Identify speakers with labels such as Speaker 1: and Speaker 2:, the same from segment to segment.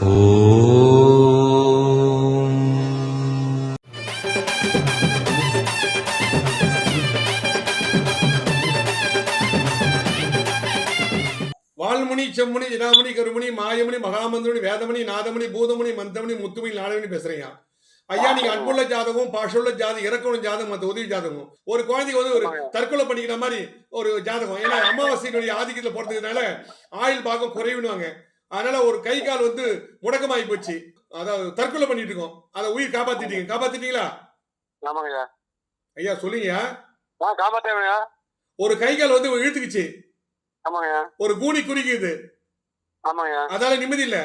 Speaker 1: வால்முனி செம்முனி ஜிடாமணி கருமணி மாயமணி மகாமந்திரமணி வேதமணி நாதமணி பூதமணி மந்தமணி முத்துமணி நாடமணி பேசுறீங்க. ஐயா நீங்க அன்புள்ள ஜாதகம் பாஷுள்ள ஜாதகம் இறக்கணும் ஜாதகம் மத்த உதவி ஜாதகம். ஒரு குழந்தைக்கு வந்து ஒரு தற்கொலை பண்ணிக்கிற மாதிரி ஒரு ஜாதகம். ஏன்னா அமாவாசையினுடைய ஆதிக்கத்துல போறதுனால ஆயுள் பாகம் குறைவுன்னு அதனால ஒரு கை கால் வந்து முடக்கமாயி போச்சு. அதாவது தற்கொலை பண்ணிட்டு இருக்கோம். அதை உயிர் காப்பாத்திட்டீங்க. காப்பாத்திட்டீங்களா?
Speaker 2: ஆமாங்கய்யா
Speaker 1: ஐயா சொல்லுங்க
Speaker 2: ஆ காப்பாத்தேவையா
Speaker 1: ஒரு கை கால் வந்து இழுத்துக்குச்சு.
Speaker 2: ஆமாங்கய்யா
Speaker 1: ஒரு கூனி குறுகிது
Speaker 2: ஆமாங்கய்யா
Speaker 1: அதால நிம்மதி இல்ல.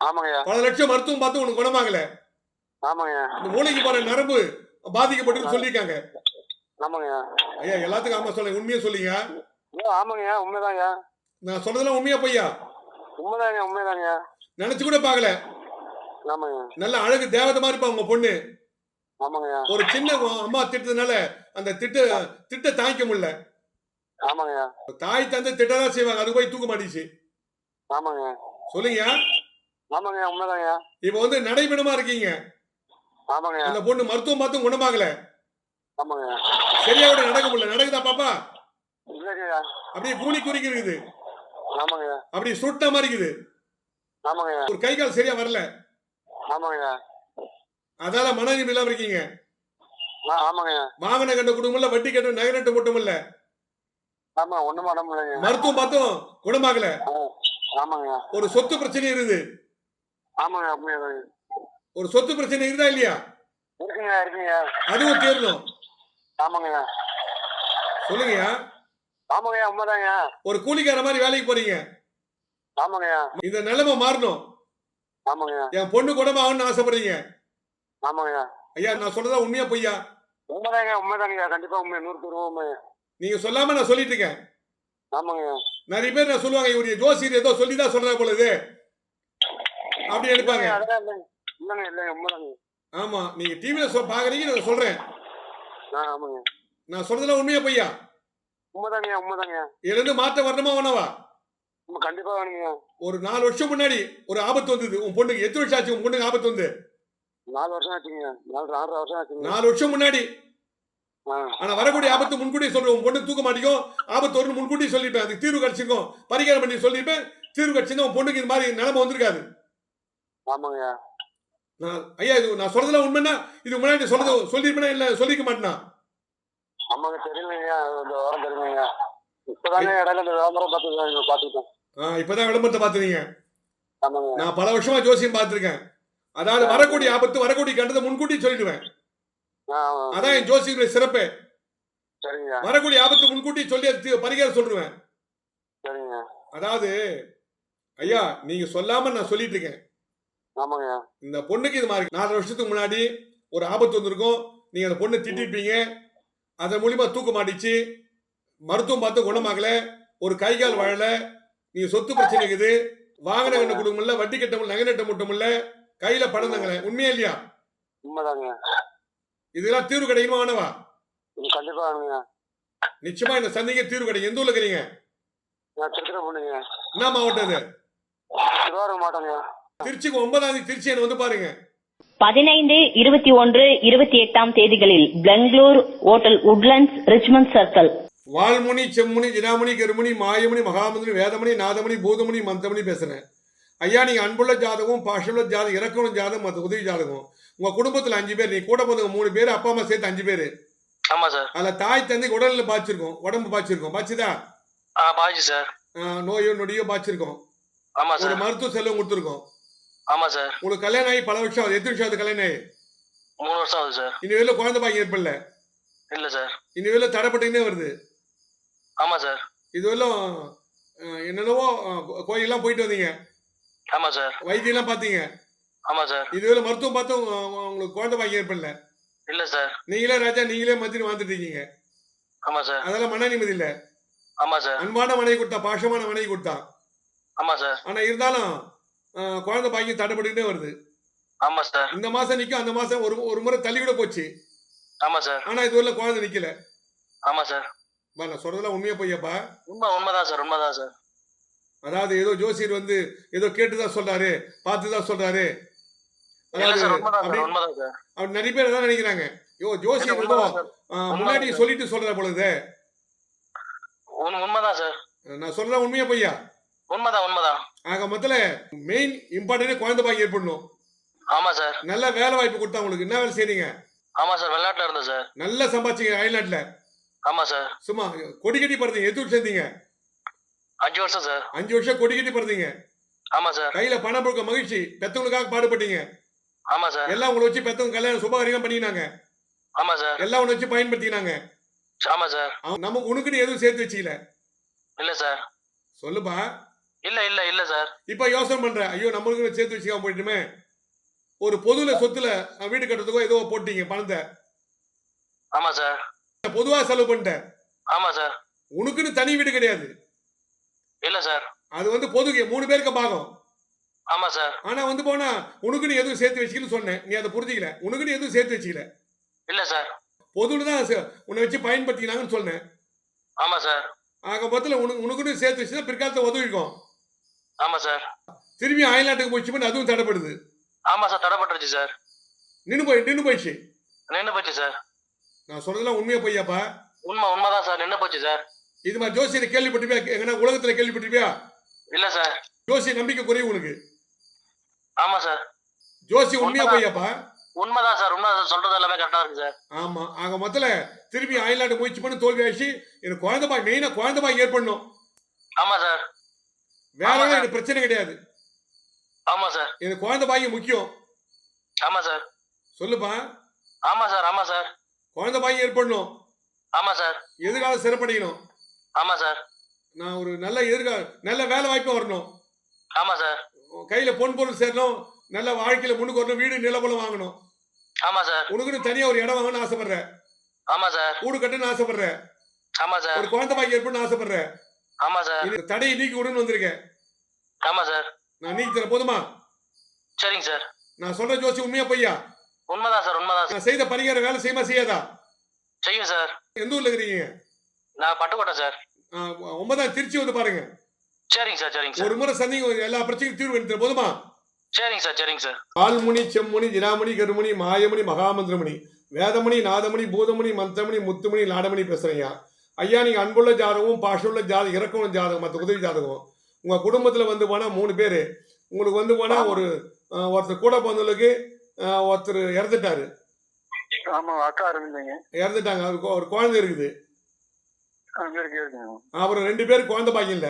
Speaker 2: ஆமாங்கய்யா
Speaker 1: பல லட்சம் மருத்துவம் பார்த்து உனக்கு குணமாகல.
Speaker 2: ஆமாங்கய்யா
Speaker 1: இந்த மூளைக்கு போற நரம்பு பாதிக்கப்பட்டு சொல்லியிருக்காங்க.
Speaker 2: ஆமாங்கய்யா
Speaker 1: ஐயா. எல்லாத்துக்கும் ஆமா சொல்லுங்க. உண்மையா சொல்லுங்க
Speaker 2: ஆமாங்கய்யா உண்மைதாங்கய்யா
Speaker 1: நான் சொல்றதெல்லாம் உண்மையா பொய்யா?
Speaker 2: உண்மைதாங்க உண்மைதாங்கய்யா
Speaker 1: நினைச்சு கூட பார்க்கல.
Speaker 2: ஆமாங்க.
Speaker 1: நல்ல அழகு தேவதை மாதிரி இருப்பா உங்க பொண்ணு.
Speaker 2: ஆமாங்கய்யா
Speaker 1: ஒரு சின்ன அம்மா திட்டதுனால அந்த திட்ட திட்ட தாங்கிக்க முடியல.
Speaker 2: ஆமாங்கய்யா
Speaker 1: தாய் தந்தை திட்டதான் செய்வாங்க அது போய் தூக்க மாட்டிச்சு
Speaker 2: ஆமாங்க.
Speaker 1: சொல்லுங்க.
Speaker 2: ஆமாங்கய்யா உண்மைதாங்கய்யா
Speaker 1: இப்ப வந்து நடைபெணமா இருக்கீங்க.
Speaker 2: ஆமாங்கய்யா
Speaker 1: அந்த பொண்ணு மருத்துவம் பார்த்தும் குணமாகல.
Speaker 2: ஆமாங்கய்யா
Speaker 1: சரியா கூட நடக்க முடியல. நடக்குதா பாப்பா? அப்படியே கூனி குறுக்கி இருக்குது.
Speaker 2: ஆமாங்கய்யா
Speaker 1: அப்படி சுட்ட மாதிரி இருக்குது.
Speaker 2: ஆமாங்கய்யா
Speaker 1: ஒரு கை கால் சரியா வரல.
Speaker 2: ஆமாங்கய்யா
Speaker 1: அதால மனநிலை இல்லாம இருக்கீங்க.
Speaker 2: ஆ ஆமாங்கய்யா
Speaker 1: வாகன கட்ட குடும்பம் இல்ல வட்டி கட்ட நகை நட்டு
Speaker 2: முடியலைங்க.
Speaker 1: மருத்துவம் பார்த்தும் குணமாகல. ஒரு சொத்து பிரச்சனை இருக்குது.
Speaker 2: ஆமாங்க
Speaker 1: ஒரு சொத்து பிரச்சனை இருக்குதா இல்லையா? அதுவும் தீரணும்.
Speaker 2: ஆமாங்கய்யா
Speaker 1: சொல்லுங்கய்யா.
Speaker 2: ஆமாங்கய்யா உண்மைதாங்கய்யா.
Speaker 1: ஒரு கூலிக்கார மாதிரி வேலைக்கு போறீங்க.
Speaker 2: ஆமாங்கய்யா.
Speaker 1: இந்த நிலைமை மாறணும்.
Speaker 2: ஆமாங்கய்யா.
Speaker 1: என் பொண்ணு குணமாகணும்னு ஆசைப்படுறீங்க.
Speaker 2: ஆமாங்கய்யா.
Speaker 1: ஐயா நான் சொல்றதா உண்மையா பொய்யா?
Speaker 2: உண்மைதாங்க உண்மைதாங்கய்யா. கண்டிப்பா உண்மை நூறு உண்மை.
Speaker 1: நீங்க சொல்லாம நான் சொல்லிட்டு இருக்கேன்.
Speaker 2: ஆமாங்கய்யா.
Speaker 1: நிறைய பேர் நான் சொல்லுவாங்க இவருடைய ஜோசியர் ஏதோ சொல்லி தான் சொல்றா போல இது. அப்படி எடுப்பாங்க.
Speaker 2: இல்லைங்க, இல்லைங்க உண்மைதாங்க
Speaker 1: ஆமா நீங்க டிவில சொ பாக்குறீங்க நான் சொல்றேன்.
Speaker 2: ஆமாங்க
Speaker 1: நான் சொல்றதுல உண்மையா பொய்யா?
Speaker 2: உண்மைதாங்கய்யா உண்மைதாங்கய்யா.
Speaker 1: இதுல இருந்து மாற்றம் வரணுமா வேணவா?
Speaker 2: கண்டிப்பா வேணுங்கய்யா.
Speaker 1: ஒரு நாலு வருஷம் முன்னாடி ஒரு ஆபத்து வந்தது. உன் பொண்ணுக்கு எத்தனை வருஷம் ஆச்சு? உன் பொண்ணுக்கு ஆபத்து வந்து?
Speaker 2: நாலு வருஷம் ஆச்சுங்க நாலு நாலரை வருஷம் ஆச்சுங்க
Speaker 1: நாலு வருஷம் முன்னாடி. ஆனா வரக்கூடிய ஆபத்து முன்கூட்டியே சொல்றேன். உன் பொண்ணு தூக்க மாட்டேங்கும். ஆபத்து வரும்னு முன்கூட்டியே சொல்லிப்பேன். அதுக்கு தீர்வு கிடைச்சிருக்கும். பரிகாரம் பண்ணி சொல்லிப்பேன். தீர்வு கிடைச்சிருந்தா உன் பொண்ணுக்கு இந்த மாதிரி நிலைமை வந்திருக்காது.
Speaker 2: ஆமாங்கய்யா.
Speaker 1: நான் ஐயா இது நான் சொல்றதுல உண்மைன்னா இது முன்னாடி சொல்றது சொல்லிருப்பேனா இல்ல சொல்லிக்க மாட்டேனா?
Speaker 2: ஆமாங்க தெரியலைங்கய்யா இந்த வாரம் தெரியுங்கய்யா இப்பதாங்க இடையில இந்த விளம்பரம் பார்த்து பார்த்துக்கிட்டேன்.
Speaker 1: ஆ, இப்பதான் விளம்பரத்தை
Speaker 2: ஆமாங்க.
Speaker 1: நான் பல வருஷமா ஜோசியம் பார்த்திருக்கேன். அதாவது வரக்கூடிய ஆபத்து வரக்கூடிய கண்டதை முன்கூட்டி சொல்லிடுவேன். அதான் என் ஜோசியருடைய சிறப்பு. வரக்கூடிய ஆபத்து முன்கூட்டி சொல்லி பரிகாரம் சொல்லிடுவேன்.
Speaker 2: சரிங்க.
Speaker 1: அதாவது ஐயா நீங்க சொல்லாம நான் சொல்லிட்டு இருக்கேன் இந்த பொண்ணுக்கு இது மாதிரி நாலு வருஷத்துக்கு முன்னாடி ஒரு ஆபத்து வந்திருக்கும். நீங்க அந்த பொண்ணை திட்டிருப்பீங்க. அதன் மூலியமா தூக்க மாட்டிச்சு. மருத்துவம் பார்த்து குணமாகல. ஒரு கை கால் வாழல. நீங்க சொத்து பிரச்சனை இருக்குது. வாகன கண்ண குடும்பம் இல்ல வட்டி கட்ட முடியல. நகை நட்ட மட்டும் இல்ல கையில பணம் தங்கல. உண்மையா இல்லையா?
Speaker 2: உண்மைதாங்க.
Speaker 1: இதெல்லாம் தீர்வு கிடைக்குமா
Speaker 2: இது கண்டிப்பா
Speaker 1: நிச்சயமா இந்த சந்தைக்கு தீர்வு கிடைக்கும். எந்த ஊர்ல இருக்கிறீங்க என்ன மாவட்டம் இது? திருச்சிக்கு ஒன்பதாம் தேதி திருச்சி என்ன வந்து பாருங்க.
Speaker 3: பதினைந்து இருபத்தி ஒன்று இருபத்தி எட்டாம் தேதிகளில் Bangalore hotel Woodlands Richmond circle.
Speaker 1: Valmuni Semmuni Jinamani Karumani Mayamani Mahamantri Vedamani Nadamani Boothamani Manthamani பேசுறேன். ஐயா நீங்க அன்புள்ள ஜாதகம் பாஷுள்ள ஜாதகம் இறக்கணும் ஜாதகம் மற்ற உதவி ஜாதகம். உங்க குடும்பத்துல அஞ்சு பேர் நீ கூட பிறந்தவங்க மூணு பேர் அப்பா அம்மா சேர்த்து அஞ்சு பேர்.
Speaker 4: ஆமா சார்
Speaker 1: அதுல தாய் தந்தை உடல்ல பாய்ச்சிருக்கோம். உடம்பு பாய்ச்சிருக்கோம். பாய்ச்சுதா?
Speaker 4: ஆ பாஜி சார்
Speaker 1: நோயோ நொடியோ பாய்ச்சிருக்கோம்.
Speaker 4: ஆமா
Speaker 1: ஒரு
Speaker 4: சார்
Speaker 1: மருத்துவ செலவு கொடுத்துருக்கோம்.
Speaker 4: ஆமா சார்.
Speaker 1: உங்களுக்கு கல்யாணம் ஆகி பல வருஷம் ஆகுது. எத்தனை வருஷம் ஆகுது கல்யாணம் ஆகி?
Speaker 4: மூணு வருஷம் ஆகுது சார்.
Speaker 1: இனி வெளில குழந்தை பாக்கி ஏற்படல.
Speaker 4: இல்ல சார்.
Speaker 1: இனி வெளில தடைப்பட்டுக்கிட்டே வருது.
Speaker 4: ஆமா சார்.
Speaker 1: இது வரலும் ஆஹ் என்னென்னவோ கோயிலெல்லாம் போயிட்டு வந்தீங்க.
Speaker 4: ஆமா சார்.
Speaker 1: வைத்தியெல்லாம் பார்த்தீங்க.
Speaker 4: ஆமா சார்.
Speaker 1: இதுவரை மருத்துவம் பார்த்தும் உங்க- உங்களுக்கு குழந்தை பாக்கியம் ஏற்படல.
Speaker 4: இல்ல சார்.
Speaker 1: நீங்களே ராஜா நீங்களே மந்திரி வாழ்ந்துட்டு இருக்கீங்க.
Speaker 4: ஆமா சார்.
Speaker 1: அதெல்லாம் மன நிம்மதி இல்ல.
Speaker 4: ஆமா சார்.
Speaker 1: அன்பான மனைவி கொடுத்தா பாசமான மனைவி கொடுத்தா.
Speaker 4: ஆமா சார்.
Speaker 1: ஆனா இருந்தாலும் குழந்தை பாக்கியம் தடைப்பட்டுக்கிட்டே வருது.
Speaker 4: ஆமா சார்.
Speaker 1: இந்த மாசம் நிக்கும் அந்த மாசம் ஒரு ஒரு முறை தள்ளி கூட போச்சு.
Speaker 4: ஆமா சார்.
Speaker 1: ஆனா இதுவரை குழந்தை நிக்கல.
Speaker 4: ஆமா சார்.
Speaker 1: பா, நான் சொல்றதெல்லாம் உண்மையா பொய்யாப்பா
Speaker 4: உண்மை உண்மைதான் சார் உண்மைதான் சார்.
Speaker 1: அதாவது ஏதோ ஜோசியர் வந்து ஏதோ கேட்டுதான் சொல்றாரு பார்த்துதான் சொல்றாரு. நிறைய பேர் அதான் நினைக்கிறாங்க. யோ ஜோசியர் முன்னாடி சொல்லிட்டு சொல்ற பொழுது
Speaker 4: உண்- உண்மைதான் சார்.
Speaker 1: நான் சொல்றேன் உண்மையா பொய்யா?
Speaker 4: உண்மைதான் உண்மைதான்.
Speaker 1: ஆக மொத்தல மெயின் இம்பார்ட்டன்ட் குழந்தை பாக்கி ஏற்படணும்.
Speaker 4: ஆமா சார்.
Speaker 1: நல்ல வேலை வாய்ப்பு கொடுத்தா உங்களுக்கு என்ன வேலை செய்றீங்க?
Speaker 4: ஆமா சார். வெளிநாட்டுல இருந்தேன் சார்.
Speaker 1: நல்லா சம்பாதிச்சீங்க அயல்நாட்டுல
Speaker 4: ஆமா சார்.
Speaker 1: சும்மா கொடி கட்டி பிறந்தீங்க எது சேர்ந்தீங்க?
Speaker 4: அஞ்சு வருஷம் சார்.
Speaker 1: அஞ்சு வருஷம் கொடி கட்டி பிறந்தீங்க.
Speaker 4: ஆமா சார்.
Speaker 1: கையில பணம் கொடுக்க மகிழ்ச்சி. பெத்தவங்களுக்காக பாடுபட்டீங்க.
Speaker 4: ஆமா சார்.
Speaker 1: எல்லாம் உங்களை வச்சு பெத்தவங்க கல்யாணம் சுபகாரியம் பண்ணிக்கினாங்க.
Speaker 4: ஆமா சார்.
Speaker 1: எல்லாம் உன்னை வச்சு பயன்படுத்தினாங்க
Speaker 4: ஆமா சார்.
Speaker 1: நமக்கு உனக்குன்னு எதுவும் சேர்த்து வச்சுக்கல.
Speaker 4: இல்ல சார்.
Speaker 1: சொல்லுப்பா.
Speaker 4: இல்ல இல்ல இல்ல சார்
Speaker 1: இப்ப யோசனை பண்ற ஐயோ நம்மளுக்கு சேர்த்து வச்சுக்காம போயிட்டுமே. ஒரு பொதுல சொத்துல வீடு கட்டுறதுக்கோ ஏதோ போட்டீங்க பணத்தை.
Speaker 4: ஆமா சார்
Speaker 1: பொதுவா செலவு பண்ணிட்ட
Speaker 4: ஆமா சார்
Speaker 1: உனக்குன்னு தனி வீடு கிடையாது.
Speaker 4: இல்ல சார்
Speaker 1: அது வந்து பொதுக்கு மூணு பேருக்கு பாகம்.
Speaker 4: ஆமா சார்
Speaker 1: ஆனா வந்து போனா உனக்குன்னு எதுவும் சேர்த்து வச்சுக்கலன்னு சொன்னேன். நீ அதை புரிஞ்சிக்கல. உனக்குன்னு எதுவும் சேர்த்து வச்சுக்கல.
Speaker 4: இல்ல சார்
Speaker 1: பொதுல தான் உன்னை வச்சு பயன்படுத்தினாங்கன்னு சொன்னேன்.
Speaker 4: ஆமா சார்
Speaker 1: ஆக மொத்தத்தில் உனக்கு உனக்குன்னு சேர்த்து வச்சுன்னா பிற்காலத்தில் உதவிக்கும்.
Speaker 4: ஆமா சார்.
Speaker 1: திரும்பி அயல்நாட்டுக்கு போச்சு பண்ணி அதுவும் தடைப்படுது.
Speaker 4: ஆமா சார் தடைப்பட்டுருச்சு சார்.
Speaker 1: நின்று போய் நின்று போயிடுச்சு.
Speaker 4: நின்னு போச்சு சார்.
Speaker 1: நான் சொல்றதெல்லாம் உண்மையா பொய்யாப்பா?
Speaker 4: உண்மை உண்மைதான் சார் நின்னு போச்சு சார்.
Speaker 1: இது மாதிரி ஜோசியரை கேள்விப்பட்டிருப்பியா? எங்கன்னா உலகத்துல கேள்விப்பட்டிருப்பியா?
Speaker 4: இல்ல சார்.
Speaker 1: ஜோசிய நம்பிக்கை குறைவு உனக்கு.
Speaker 4: ஆமா சார்.
Speaker 1: ஜோசி உண்மையா. பொய்யாப்பா?
Speaker 4: உண்மைதான் சார் உண்மை சொல்றது எல்லாமே கரெக்டா இருக்கு சார்.
Speaker 1: ஆமா ஆக மொத்தல திரும்பி அயல்நாட்டு முயற்சி பண்ணி தோல்வி ஆயிடுச்சு எனக்கு குழந்தை பாய் மெயினா குழந்தை பாய் ஏற்படணும்.
Speaker 4: ஆமா சார்.
Speaker 1: வேற. எனக்கு பிரச்சனை கிடையாது.
Speaker 4: ஆமா சார்.
Speaker 1: எனக்கு குழந்தை பாய் முக்கியம்.
Speaker 4: ஆமா சார்.
Speaker 1: சொல்லுப்பா.
Speaker 4: ஆமா சார் ஆமா சார்.
Speaker 1: குழந்தை பாய் ஏற்படணும்.
Speaker 4: ஆமா சார்.
Speaker 1: எதிர்காலம் சிறப்படையணும்.
Speaker 4: ஆமா சார்.
Speaker 1: நான் ஒரு நல்ல எதிர்கால நல்ல வேலை வாய்ப்பு வரணும்.
Speaker 4: ஆமா சார்.
Speaker 1: கையில பொன் பொருள் சேரணும். நல்ல வாழ்க்கையில முன்னுக்கு வரணும். வீடு நிலபலம் வாங்கணும்.
Speaker 4: ஆமா சார்.
Speaker 1: உனக்குன்னு தனியா ஒரு இடம் வாங்கணும்னு ஆசைப்படுற.
Speaker 4: ஆமா சார்.
Speaker 1: வீடு கட்டணும்னு ஆசைப்படுற.
Speaker 4: ஆமா சார்.
Speaker 1: ஒரு குழந்தை பாய் ஏற்படணும்னு ஆசைப்படுற.
Speaker 4: ஆமா சார்.
Speaker 1: இந்த தடையை நீக்கி விடுன்னு வந்திருக்கேன்.
Speaker 4: ஆமா சார்.
Speaker 1: நான் நீக்கி தர போதுமா?
Speaker 4: சரிங்க சார்.
Speaker 1: நான் சொல்ற ஜோசி உண்மையா பொய்யா?
Speaker 4: உண்மைதான் சார் உண்மைதான் சார்.
Speaker 1: நான் செய்த பரிகார வேலை செய்யுமா செய்யாதா?
Speaker 4: செய்யும் சார்.
Speaker 1: எந்த ஊர்ல இருக்கிறீங்க?
Speaker 4: நான் பட்டுக்கோட்டை சார்.
Speaker 1: ஆ, ஒன்பதாம் திருச்சி வந்து பாருங்க.
Speaker 4: சரிங்க சார் சரிங்க சார்.
Speaker 1: ஒரு முறை சந்திங்க எல்லா பிரச்சனைக்கும் தீர்வு எடுத்துற போதுமா?
Speaker 4: சரிங்க சார் சரிங்க சார்.
Speaker 1: பால்முனி செம்முனி ஜினாமணி கருமணி மாயமணி மகாமந்திரமணி வேதமணி நாதமணி பூதமணி மந்திரமணி முத்துமணி லாடமணி பேசுறீங்க ஐயா நீங்க அன்புள்ள ஜாதகம் பாஷுள்ள ஜாதகம் இறக்கமுள்ள ஜாதகம் மற்ற உதவி ஜாதகம் உங்க குடும்பத்துல வந்து போனா மூணு பேரு. உங்களுக்கு வந்து போனா ஒரு ஒருத்தர் கூட பிறந்தவங்களுக்கு ஒருத்தர் இறந்துட்டாரு.
Speaker 2: ஆமா அக்கா இருந்தீங்க
Speaker 1: இறந்துட்டாங்க. அவருக்கு ஒரு குழந்தை இருக்குது. அப்புறம் ரெண்டு பேரும் குழந்தை பாக்கியம் இல்ல.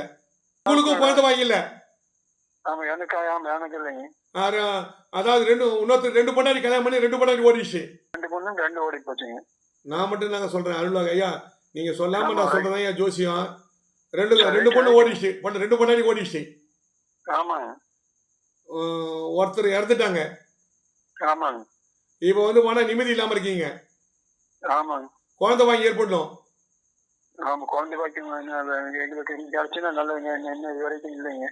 Speaker 1: உங்களுக்கும் குழந்தை பாக்கியம் இல்ல? அதாவது ரெண்டு இன்னொருத்தர் ரெண்டு பொண்டாடி கல்யாணம் பண்ணி ரெண்டு பொண்டாடி ஓடிடுச்சு.
Speaker 2: ரெண்டு பொண்ணும் ரெண்டு ஓடி போச்சுங்க.
Speaker 1: நான் மட்டும் தாங்க சொல்றேன் அருள்வாங்க ஐயா. நீங்க சொல்லாம. நான் சொல்றேன் ஐயா ஜோசியம். ரெண்டு ரெண்டு பொண்ணு ஓடிடுச்சு. பொண்ணு ரெண்டு
Speaker 2: ஆமாங்க
Speaker 1: அஹ் ஒருத்தர் இறந்துட்டாங்க. இப்போ வந்து போனா நிம்மதி இல்லாம இருக்கீங்க. குழந்தை வாங்கி ஏற்படணும்.
Speaker 2: ஆமா குழந்தை பாக்கியம் எங்களுக்கு நல்லதுங்க இன்னும் இது வரைக்கும் இல்லைங்க.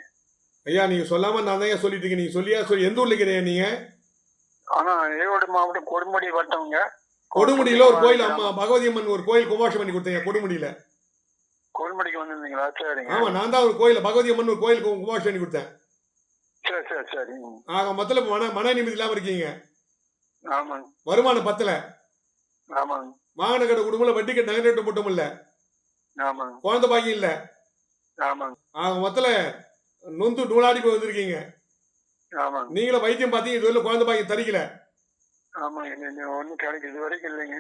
Speaker 1: ஐயா நீங்க சொல்லாம நான் தான் சொல்லிட்டு இருக்கேன். நீங்க சொல்லியா சொல்லி எந்த ஊர்ல இருக்கிறீங்க நீங்க?
Speaker 2: ஆனா ஈரோடு மாவட்டம் கொடுமுடி வட்டவங்க
Speaker 1: கொடுமுடியில ஒரு கோயில் அம்மா பகவதி அம்மன் ஒரு கோயில் கும்பாஷம் பண்ணி கொடுத்தீங்க கொடுமுடியில.
Speaker 2: கொடுமுடிக்கு வந்திருந்தீங்களா சரிங்க.
Speaker 1: ஆமா நான் தான் ஒரு கோயில் பகவதி அம்மன் ஒரு கோயில் கும்பாஷம் பண்ணி கொடுத்தேன்.
Speaker 2: சரி சரி
Speaker 1: ஆக மொத்தல மன மன நிம்மதி இல்லாம இருக்கீங்க.
Speaker 2: ஆமாங்க.
Speaker 1: வருமானம் பத்தல.
Speaker 2: ஆமாங்க.
Speaker 1: வாகன கடை குடும்பம் வட்டி கட்டு நகை நட்டு மட்டும் இல்ல.
Speaker 2: ஆமாங்க.
Speaker 1: குழந்தை பாக்கியம் இல்ல.
Speaker 2: ஆமாங்க.
Speaker 1: ஆக மொத்தல நொந்து நூலாடி போய் வந்திருக்கீங்க.
Speaker 2: ஆமாங்க.
Speaker 1: நீங்களும் வைத்தியம் பார்த்தீங்க இதுவரை குழந்தை பாக்கியம் தரிக்கல.
Speaker 2: இன்னும் ஒன்றும் கிடைக்கும் இது வரைக்கும் இல்லைங்க.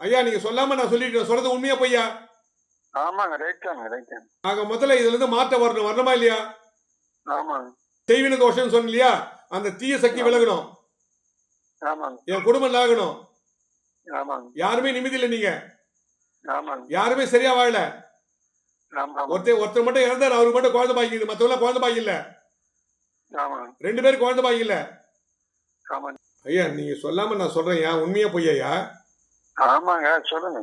Speaker 1: ஐயா நீங்க சொல்லாம நான் சொல்லிட்டு சொல்றது உண்மையா பொய்யா?
Speaker 2: ஆமாங்க ரைட் தாங்க ரைட் தாங்க.
Speaker 1: ஆக முதல்ல இதுல இருந்து மாற்றம் வரணும் வரணுமா இல்லையா?
Speaker 2: ஆமாங்க.
Speaker 1: செய்வின தோஷம் சொன்ன இல்லையா? அந்த தீய சக்தி விலகணும்.
Speaker 2: ஆமாங்க.
Speaker 1: என் குடும்பம் நல்லாகணும்
Speaker 2: ஆமாங்க.
Speaker 1: யாருமே நிம்மதி இல்லை நீங்க.
Speaker 2: ஆமாங்க.
Speaker 1: யாருமே சரியா வாழல. ஒருத்தர் ஒருத்தர் மட்டும் இறந்தாரு அவருக்கு மட்டும் குழந்தை பாக்கிக்குது மத்தவங்க குழந்தை பாக்கி இல்ல ரெண்டு பேரும் குழந்தை பாக்கி இல்ல ஐயா நீங்க சொல்லாம நான் சொல்றேன் ஐயா. உண்மையா பொய்யா
Speaker 2: ஆமாங்க சொல்லுங்க.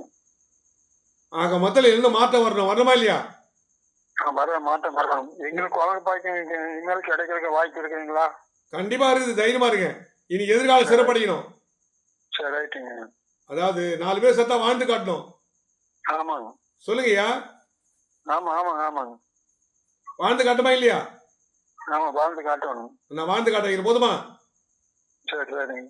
Speaker 1: ஆக மொத்தல இருந்து மாற்றம் வரணும். வரணுமா இல்லையா?
Speaker 2: வர மாட்டேன் வரோம் எங்களுக்கு குழந்தை பாய்க்க இனிமேல் கிடைக்கிறதுக்கு வாய்ப்பு இருக்குங்களா
Speaker 1: கண்டிப்பா இருக்குது. தைரியமா இருங்க. இனி எதிர்காலம் சிறப்படையணும்.
Speaker 2: சரி ரைட்டுங்க.
Speaker 1: அதாவது நாலு பேர் சத்தா வாழ்ந்து காட்டணும்.
Speaker 2: ஆமாங்க.
Speaker 1: சொல்லுங்கய்யா
Speaker 2: ஆமா ஆமாங்க ஆமாங்க.
Speaker 1: வாழ்ந்து காட்டுமா இல்லையா?
Speaker 2: நம்ம வாழ்ந்து காட்டணும்.
Speaker 1: நான் வாழ்ந்து காட்டுறேன். போதுமா?
Speaker 2: சரி சரிங்க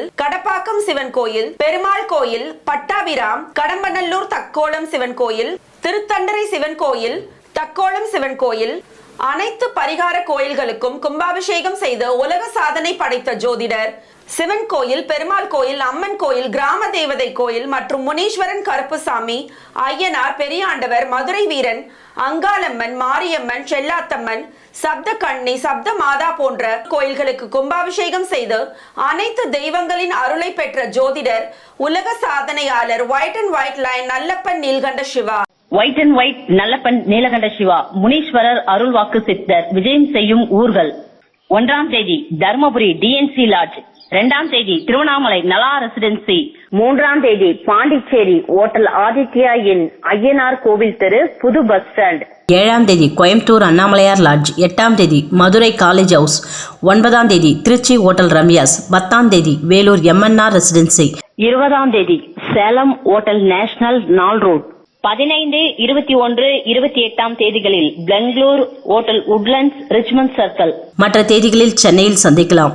Speaker 5: கோயில் கடப்பாக்கம் சிவன் கோயில் பெருமாள் கோயில் பட்டாபிராம் கடம்பநல்லூர் தக்கோலம் சிவன் கோயில் திருத்தண்டரை சிவன் கோயில் தக்கோலம் சிவன் கோயில் அனைத்து பரிகார கோயில்களுக்கும் கும்பாபிஷேகம் செய்து உலக சாதனை படைத்த ஜோதிடர். சிவன் கோயில் பெருமாள் கோயில் அம்மன் கோயில் கிராம தேவதை கோயில் மற்றும் முனீஸ்வரன் கருப்புசாமி ஐயனார் பெரியாண்டவர் மதுரை வீரன் அங்காளம்மன் மாரியம்மன் செல்லாத்தம்மன் சப்த கண்ணி சப்த மாதா போன்ற கோயில்களுக்கு கும்பாபிஷேகம் செய்து அனைத்து தெய்வங்களின் அருளை பெற்ற ஜோதிடர் உலக சாதனையாளர் white and white line Nallappan Neelkanta Siva.
Speaker 3: White and white Nallappan Neelakanta Siva Muneeswarar அருள் வாக்கு சித்தர் விஜயம் செய்யும் ஊர்கள். ஒன்றாம் தேதி தர்மபுரி டிஎன்சி லாட்ஜ் இரண்டாம் தேதி திருவண்ணாமலை நலா ரெசிடென்சி. மூன்றாம் தேதி பாண்டிச்சேரி ஓட்டல் ஆதித்யா இன் ஐயனார் கோவில் தெரு புது பஸ் ஸ்டாண்ட்.
Speaker 6: ஏழாம் தேதி கோயம்புத்தூர் அண்ணாமலையார் லாட்ஜ் எட்டாம் தேதி மதுரை காலேஜ் ஹவுஸ் ஒன்பதாம் தேதி திருச்சி ஹோட்டல் ரம்யாஸ் பத்தாம் தேதி வேலூர் எம்என்ஆர் ரெசிடென்சி.
Speaker 3: இருபதாம் தேதி சேலம் ஓட்டல் நேஷனல் நாள் ரோட். பதினைந்து இருபத்தி ஒன்று இருபத்தி எட்டாம் தேதிகளில் Bangalore hotel Woodlands Richmond circle.
Speaker 6: மற்ற தேதிகளில் சென்னையில் சந்திக்கலாம்.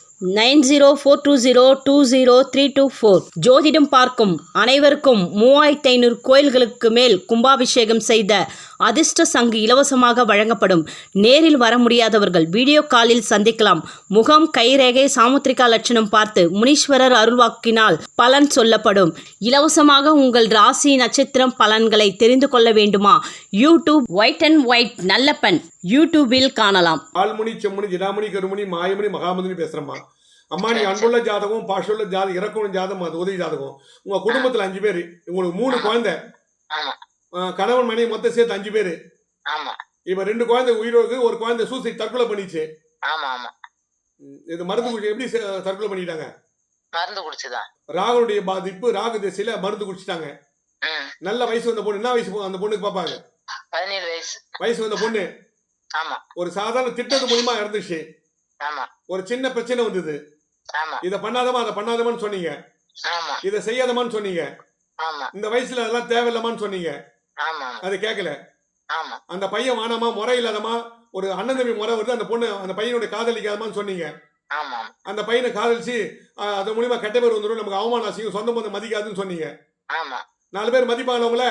Speaker 6: Nine zero four two zero two zero three two four. ஜோதிடம் பார்க்கும் அனைவருக்கும் மூவாயிரத்தி ஐநூறு கோயில்களுக்கு மேல் கும்பாபிஷேகம் செய்த அதிர்ஷ்ட சங்கு இலவசமாக வழங்கப்படும். நேரில் வர முடியாதவர்கள் வீடியோ காலில் சந்திக்கலாம். முகம் கைரேகை சாமுத்திரிகா லட்சணம் பார்த்து முனீஸ்வரர் அருள்வாக்கினால் பலன் சொல்லப்படும். இலவசமாக உங்கள் ராசி நட்சத்திரம் பலன்களை தெரிந்து கொள்ள வேண்டுமா? YouTube white and white Nallappan. யூடியூபில் காணலாம்.
Speaker 1: ஆள்முனி செம்முனி தினாமணி கருமணி மாயமணி மகாமதினி பேசுறேம்மா. அம்மா நீ அன்புள்ள ஜாதகம் பாஷுள்ள ஜாதகம் இறக்கணும் ஜாதகம் அது உதவி ஜாதகம். உங்க குடும்பத்துல அஞ்சு பேர். உங்களுக்கு மூணு குழந்தை. கணவன் மனைவி மொத்தம் சேர்த்து அஞ்சு பேர்.
Speaker 4: ஆமா.
Speaker 1: இப்ப ரெண்டு குழந்தை உயிரோடு ஒரு குழந்தை சூசைட் தற்கொலை பண்ணிச்சு.
Speaker 4: ஆமா ஆமா.
Speaker 1: ம், இது மருந்து குடிச்சு எப்படி தற்கொலை பண்ணிட்டாங்க?
Speaker 4: மருந்து குடிச்சுதான்.
Speaker 1: ராகுனுடைய பாதிப்பு ராகு திசையில மருந்து குடிச்சிட்டாங்க. நல்ல வயசு வந்த பொண்ணு என்ன வயசு அந்த பொண்ணுக்கு பார்ப்பாங்க
Speaker 4: பதினேழு வயசு.
Speaker 1: வயசு வந்த பொண்ணு.
Speaker 4: ஆமா.
Speaker 1: ஒரு சாதாரண திட்டத்து மூலியமா இறந்துச்சு
Speaker 4: ஆமா.
Speaker 1: ஒரு சின்ன பிரச்சனை வந்தது.
Speaker 4: ஆமா.
Speaker 1: இதை பண்ணாதமா அதை பண்ணாதமான்னு சொன்னீங்க.
Speaker 4: ஆமா.
Speaker 1: இதை செய்யாதமான்னு சொன்னீங்க.
Speaker 4: ஆமா.
Speaker 1: இந்த வயசுல அதெல்லாம் தேவையில்லமான்னு சொன்னீங்க. அது கேட்கல அந்த பையன் வானாமா முறை இல்லாதமா ஒரு அண்ணன் தம்பி முறை வருது அந்த பொண்ணு அந்த பையனுடைய காதலிக்காதமான்னு சொன்னீங்க.
Speaker 4: ஆமா.
Speaker 1: அந்த பையனை காதலிச்சு அது மூலியமா கெட்ட பேர் வந்துடும் நமக்கு அவமானம் அசிங்கம் சொந்த பந்தம் மதிக்காதுன்னு சொன்னீங்க. நாலு பேர் மதிப்பாங்களா? உங்கள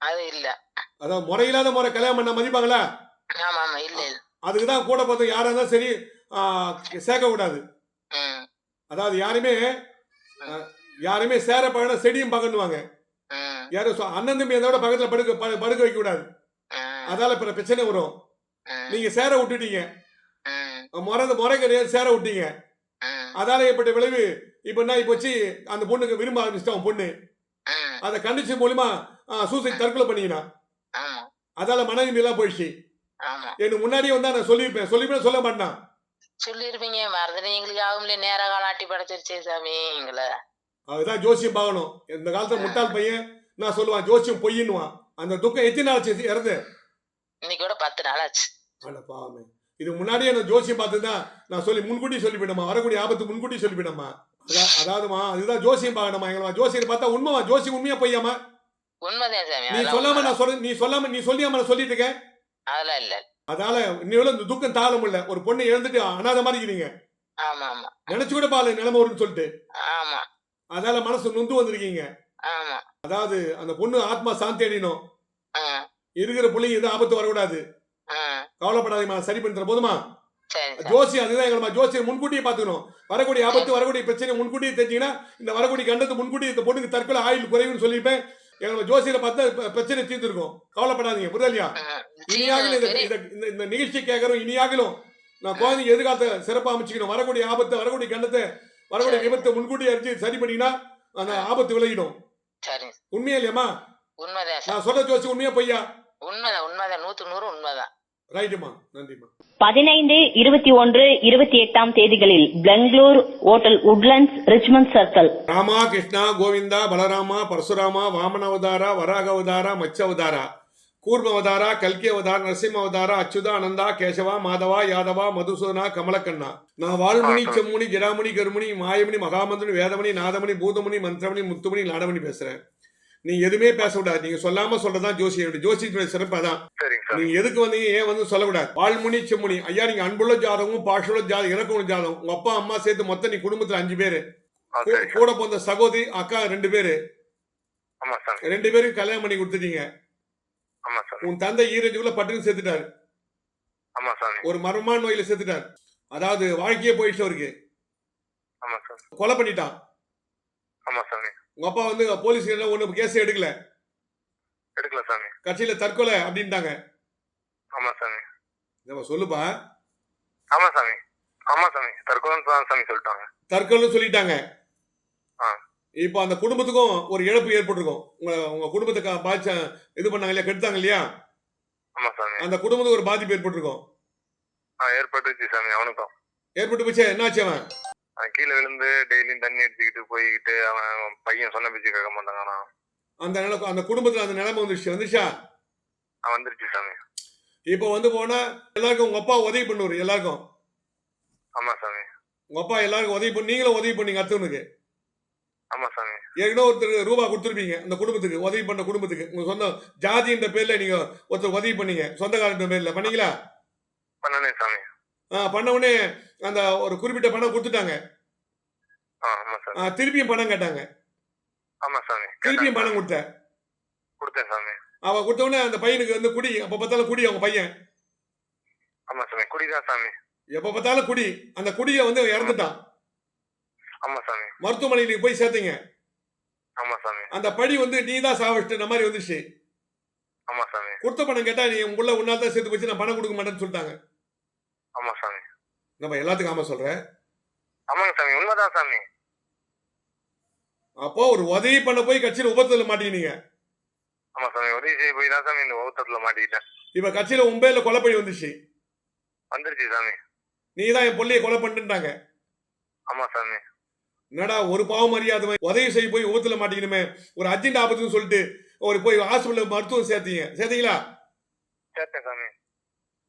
Speaker 4: அது இல்ல.
Speaker 1: அதாவது முறையில்லாத முறை கல்யாணம் பண்ண மதிப்பாங்களா? அதுக்கு தான் கூட பார்த்து யாரா இருந்தாலும் சரி ஆஹ், சேர்க்கக்கூடாது.
Speaker 4: ம்.
Speaker 1: அதாவது யாருமே யாருமே சேர பழன செடியும் பகன்னுவாங்க
Speaker 4: ம்
Speaker 1: யாரும் அண்ணன் தம்பி கூட பக்கத்துல படுக்க படு- படுக்க வைக்க கூடாது அதால பிற பிரச்சனை வரும். நீங்க சேர விட்டுட்டீங்க. முறை முறை கிடையாது சேர விட்டீங்க. அதால ஏற்பட்ட விளைவு இப்ப என்ன இப்போ வச்சு அந்த பொண்ணுக்கு விரும்ப ஆரம்பிச்சிட்டான் பொண்ணு. அதை கண்டிச்சு மூலியமா சூசைட் தற்கொலை பண்ணிக்கினா. அதால மனைவி எல்லாம் போயிடுச்சு. எனக்கு முன்னாடியே வந்தா நான் சொல்லியிருப்பேன். சொல்லியிருப்பேன் சொல்ல மாட்டான்.
Speaker 4: சொல்லிருப்பீங்க மறந்துட்டு எங்களுக்கு ஆகும்ல நேர காலாட்டி படைச்சிருச்சே சாமி எங்களை.
Speaker 1: அதுதான் ஜோசியம் பார்க்கணும் இந்த காலத்துல முட்டாள் பையன் நான் சொல்லுவான் ஜோசியம் பொய்யின்னுவான். அந்த துக்கம் எத்தனை நாள் ஆச்சு இறந்து?
Speaker 4: இன்னைக்கு கூட பத்து நாள் ஆச்சு.
Speaker 1: அட பாவமே இது முன்னாடியே நான் ஜோசியம் பார்த்துதான் நான் சொல்லி முன்கூட்டி சொல்லிவிடமா? வரக்கூடிய ஆபத்து முன்கூட்டி சொல்லிவிடமா? அதா- அதாவதுமா அதுதான் ஜோசியம் பார்க்கணுமா? எங்களா ஜோசியம் பார்த்தா உண்மைமா? ஜோசியம் உண்மையா பொய்யாமா? நீ சொல்லாம. நான் சொல்ல நீ சொல்லாம நீ சொல்லியாம நான் சொல்லிட்டு இருக்கேன்?
Speaker 4: அதெல்லாம் இல்ல.
Speaker 1: அதால இன்னும் இந்த துக்கம் தாழ முடியல. ஒரு பொண்ணை இழந்துட்டு அனாத மாதிரி இருக்கிறீங்க
Speaker 4: ஆமா ஆமா.
Speaker 1: நினைச்சு கூட பாரு நிலைமை வரும்னு சொல்லிட்டு.
Speaker 4: ஆமா.
Speaker 1: அதால மனசு நொந்து வந்திருக்கீங்க.
Speaker 4: ஆமா.
Speaker 1: அதாவது அந்த பொண்ணு ஆத்மா சாந்தி அடையணும் இருக்கிற பிள்ளைங்க எதுவும் ஆபத்து வரக்கூடாது.
Speaker 4: ம்
Speaker 1: கவலைப்படாதீமா சரி பண்ணி தர போதுமா ஜோசியம் அதுதான் எங்களமா ஜோசியம் முன்கூட்டியே பார்த்துக்கணும். வரக்கூடிய ஆபத்து வரக்கூடிய பிரச்சனை முன்கூட்டியே தெரிஞ்சீங்கன்னா இந்த வரக்கூடிய கண்டத்து முன்கூட்டி இந்த பொண்ணுக்கு தற்கொலை ஆயுள் குறைவுன்னு சொல்லியிருப்பேன். எங்களை ஜோசியில பார்த்தா பிரச்சனை தீர்ந்துருக்கும். கவலைப்படாதீங்க புரியலையா. இனியாகலும் இந்த-. இந்த- நிகழ்ச்சி கேட்கறோம் இனியாகலும். நான் குழந்தைங்க எதிர்காலத்தை சிறப்பாக அமைச்சுக்கணும். வரக்கூடிய ஆபத்தை வரக்கூடிய கண்டத்தை வரக்கூடிய விபத்தை முன்கூட்டி அறிஞ்சு சரி பண்ணிங்கன்னா அந்த ஆபத்து விலகிடும்.
Speaker 4: சரி.
Speaker 1: உண்மையா இல்லையாம்மா?
Speaker 4: உண்மைதான்
Speaker 1: நான் சொல்ற ஜோசி உண்மையா பொய்யா?
Speaker 4: உண்மைதான் உண்மைதான். நூத்துக்கு நூறு உண்மைதான்.
Speaker 1: ரைட்டுமா நன்றிம்மா.
Speaker 3: பதினைந்து இருபத்தி ஒன்று இருபத்தி எட்டாம் தேதிகளில் Bangalore hotel Woodlands Richmond circle.
Speaker 1: Rama Krishna Govinda Balarama Parasurama வாமனாவதாரா வராகவதாரா மச்சவதாரா? கூர்மவதாரா கல்கி அவதாரா நரசிம்ம அவதாரா அச்சுதா அனந்தா கேசவா மாதவா யாதவா மதுசூதனா கமலக்கண்ணா. நான் வால்முனி செம்முனி ஜிராமணி கருமணி மாயமணி மகாமந்திரமணி வேதமணி நாதமணி பூதமணி மந்திரமணி முத்துமணி லாடமணி பேசுறேன். நீ எதுவுமே பேசக்கூடாது நீங்க சொல்லாம சொல்றதான் ஜோசியனுடைய ஜோசியத்துடைய சிறப்பு அதான். நீங்க எதுக்கு வந்தீங்க ஏன் வந்து சொல்லக்கூடாது வால்முனி செம்முனி. ஐயா நீங்க அன்புள்ள ஜாதகம் பாஷுள்ள ஜாதகம் இறக்குள்ள ஜாதகம். உங்க அப்பா அம்மா சேர்த்து மொத்தம் நீ குடும்பத்துல அஞ்சு பேரு. கூட பிறந்த சகோதரி அக்கா ரெண்டு பேரு. ரெண்டு பேரும் கல்யாணம் பண்ணி கொடுத்துட்டீங்க. உன் தந்தை ஈரஞ்சுக்குள்ள பட்டுன்னு செத்துட்டாரு
Speaker 2: சாமி
Speaker 1: ஒரு மர்மமான நோயில செத்துட்டார் அதாவது வாழ்க்கையே போயிடுச்சு அவருக்கு. கொலை பண்ணிட்டான். உங்க அப்பா வந்து போலீஸ் ஒண்ணு கேஸ் எடுக்கல.
Speaker 2: எடுக்கல சாமி
Speaker 1: கட்சியில தற்கொலை அப்படின்ட்டாங்க.
Speaker 2: ஆமா சாமி
Speaker 1: நம்ம சொல்லுப்பா.
Speaker 2: ஆமா சாமி ஆமா சாமி தற்கொலை சாமி சொல்லிட்டாங்க.
Speaker 1: தற்கொலை சொல்லிட்டாங்க. இப்போ அந்த குடும்பத்துக்கும் ஒரு இழப்பு ஏற்பட்டிருக்கும். உங்க உங்க குடும்பத்துக்கு பாய்ச்ச இது பண்ணாங்க இல்லையா கெடுத்தாங்க இல்லையா அந்த குடும்பத்துக்கு ஒரு பாதிப்பு ஏற்பட்டிருக்கும்.
Speaker 2: ஆ ஏற்பட்டுச்சு சாமி அவனுக்கும்.
Speaker 1: ஏற்பட்டு போச்சே என்னாச்சு அவன்?
Speaker 2: கீழே விழுந்து டெய்லியும் தண்ணி எடுத்துக்கிட்டு போய்கிட்டு அவன் பையன் சொன்ன பேச்சு கேட்க மாட்டாங்கண்ணா
Speaker 1: அந்த நிலை அந்த குடும்பத்துல அந்த நிலைமை வந்துருச்சு வந்துச்சா
Speaker 2: வந்துருச்சு சாமி.
Speaker 1: இப்போ வந்து போனா எல்லாருக்கும் உங்க அப்பா உதவி பண்ணுவாரு எல்லாருக்கும்?
Speaker 2: ஆமா சாமி.
Speaker 1: உங்க அப்பா எல்லாருக்கும் உதவி பண்ணி நீங்களும் உதவி பண்ணீங்க அத்தவனுக்கு
Speaker 2: ஆமா சாமி.
Speaker 1: ஏற்கனவே ஒருத்தர் ரூபா கொடுத்துருப்பீங்க அந்த குடும்பத்துக்கு உதவி பண்ண குடும்பத்துக்கு. உங்க சொந்த ஜாதின்ற பேர்ல நீங்க ஒருத்தர் உதவி பண்ணீங்க சொந்தக்காரன்ற பேர்ல. பண்ணீங்களா?
Speaker 2: பண்ணனே சாமி.
Speaker 1: ஆ, பண்ண உடனே அந்த ஒரு குறிப்பிட்ட பணம் கொடுத்துட்டாங்க. திருப்பியும் பணம் கேட்டாங்க.
Speaker 2: ஆமா சாமி.
Speaker 1: திருப்பியும் பணம்
Speaker 2: சாமி.
Speaker 1: கொடுத்த.
Speaker 2: கொடுத்தேன் சாமி.
Speaker 1: அவ கொடுத்த உடனே அந்த பையனுக்கு வந்து குடி அப்ப பார்த்தாலும் குடி அவங்க பையன்.
Speaker 2: ஆமா சாமி குடிதான் சாமி.
Speaker 1: எப்ப பார்த்தாலும் குடி. அந்த குடியை வந்து இறந்துட்டான்.
Speaker 2: ஆமா சாமி.
Speaker 1: மருத்துவமனையில் நீங்க போய் சேர்த்தீங்க.
Speaker 2: ஆமா சாமி.
Speaker 1: அந்த படி வந்து நீ தான் சாவச்சிட்ட மாதிரி வந்துச்சு.
Speaker 2: ஆமா சாமி.
Speaker 1: கொடுத்த பணம் கேட்டா நீ உள்ள உன்னால தான் சேர்த்து போச்சு நான் பணம் கொடுக்க மாட்டேன்னு சொல்லிட்டாங்க.
Speaker 2: ஆமா சாமி.
Speaker 1: நம்ம எல்லாத்துக்கும் ஆமா சொல்றேன்
Speaker 2: ஆமாங்க சாமி உண்மைதான் சாமி.
Speaker 1: அப்போ ஒரு உதவி பண்ண போய் கட்சியில உபத்துல மாட்டீங்க
Speaker 2: ஆமா சாமி உதவி செய்ய போய் தான் சாமி இந்த ஓட்டத்துல மாட்டிக்கிட்டேன்.
Speaker 1: இப்ப கட்சியில உண்மையில கொலைப்பழி வந்துச்சு.
Speaker 2: வந்துருச்சு சாமி.
Speaker 1: நீ தான் என் பொள்ளைய கொலை பண்ணிட்டாங்க.
Speaker 2: ஆமா சாமி.
Speaker 1: என்னடா ஒரு பாவம் அறியாத உதவி செய்ய போய் உபத்துல மாட்டிக்கணுமே. ஒரு அர்ஜென்ட் ஆபத்துன்னு சொல்லிட்டு ஒரு போய் ஹாஸ்பிட்டல் மருத்துவம் சேர்த்தீங்க. சேர்த்தீங்களா?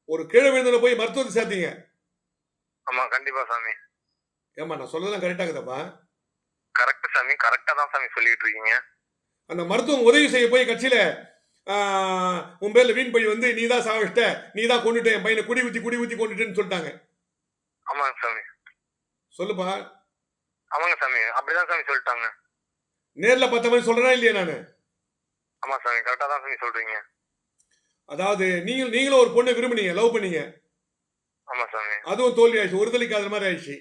Speaker 1: ஒரு கீழே விழுந்தவனை போய் மருத்துவத்தை சேர்த்தீங்க.
Speaker 2: ஆமா கண்டிப்பா சாமி.
Speaker 1: ஏமா நான் சொல்லலாம் கரெக்டாகுதப்பா
Speaker 2: கரெக்ட் சாமி கரெக்டா தான் சாமி சொல்லிட்டு இருக்கீங்க.
Speaker 1: அந்த மருத்துவம் உதவி செய்ய போய் கட்சியில உன் பேர்ல வீண் பழி வந்து நீ தான் சாவிச்சிட்ட நீ தான் கொண்டுட்ட என் பையனை குடி ஊத்தி குடி ஊத்தி கொண்டுட்டேன்னு சொல்லிட்டாங்க.
Speaker 2: ஆமாங்க சாமி.
Speaker 1: சொல்லுப்பா.
Speaker 2: ஆமாங்க சாமி. அப்படிதான் சாமி சொல்லிட்டாங்க.
Speaker 1: நேர்ல பார்த்த மாதிரி சொல்றேனா இல்லையா நானு?
Speaker 2: ஆமா சாமி. கரெக்டா தான் சாமி சொல்றீங்க.
Speaker 1: அதாவது நீங்க நீங்களும் ஒரு பொண்ணை விரும்புனீங்க லவ் பண்ணீங்க.
Speaker 2: ஆமா சாமி.
Speaker 1: அதுவும் தோல்வி ஆயிடுச்சு. ஒரு தலைக்காத மாதிரி ஆயிடுச்சு.